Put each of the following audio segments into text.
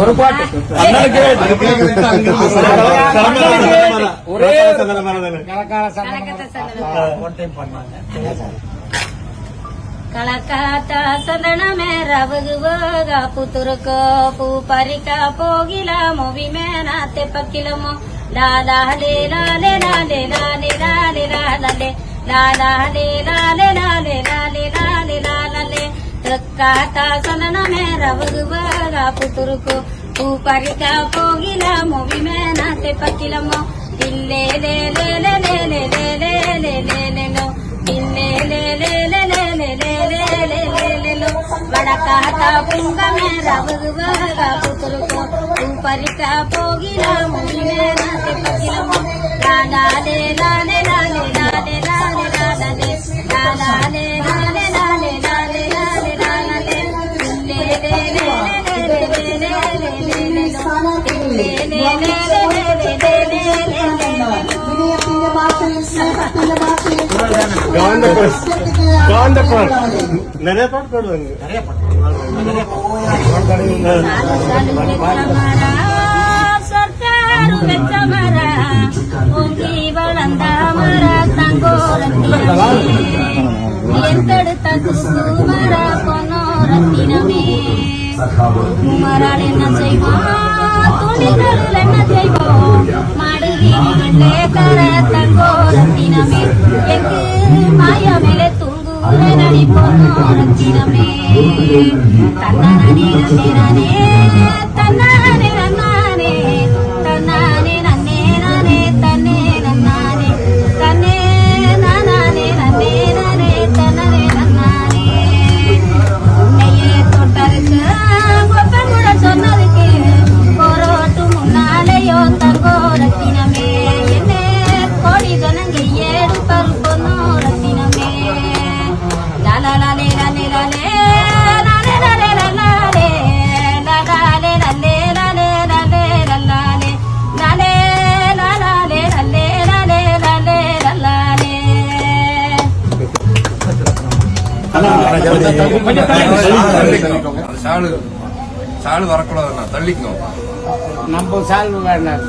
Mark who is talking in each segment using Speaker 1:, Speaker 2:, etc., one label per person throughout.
Speaker 1: ஒரு பாட்டு அண்ணனுக்கு ஒரே
Speaker 2: కళకాత సదనమే రవగువగా పుతురుకో పూ పరిక పోగిల మొవి మేన తెప్పకిలమో లాలాలే లాలే లాలే లాలే లాలే లాలే లాలాలే లాలే లాలే లాలే లాలే లాలే కాత సదనమే రవగువగా పుతురుకో పూ పరిక పోగిల మొవి మేన తెప్పకిలమో ఇల్లే లే లే లే లే లే లే లే లే లే లే లో ఇల్లే లే లే లే లే లే లే లే లే లే లే లో వడకాత పుంగమే రవగువగా పుతురుకో ఊపరిక పోగిల ముగిలే నాటి పగిలము లాలాలే காந்த பாட்டு
Speaker 3: நிறைய பாட்டு பாடுவாங்க நிறைய
Speaker 2: பாட்டு ಎಂತಡುತ್ತ குமரன் என்ன செய்வான் துணிகளில் என்ன செய்வோம் மடுவீடுகளே
Speaker 4: தர சாலு சாலு வரக்கூடாதுண்ணா தள்ளிக்கோ
Speaker 1: நம்ம சால்வு வேண்டாம்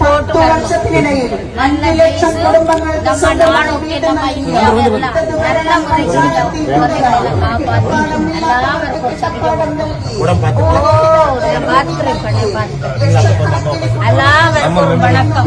Speaker 2: പത്തു
Speaker 5: വർഷത്തിനിടയിൽ അഞ്ച് ലക്ഷം കുടുംബങ്ങൾക്ക്
Speaker 2: സ്വന്തമായി വീട് നൽകി എല്ലാവർക്കും വണക്കം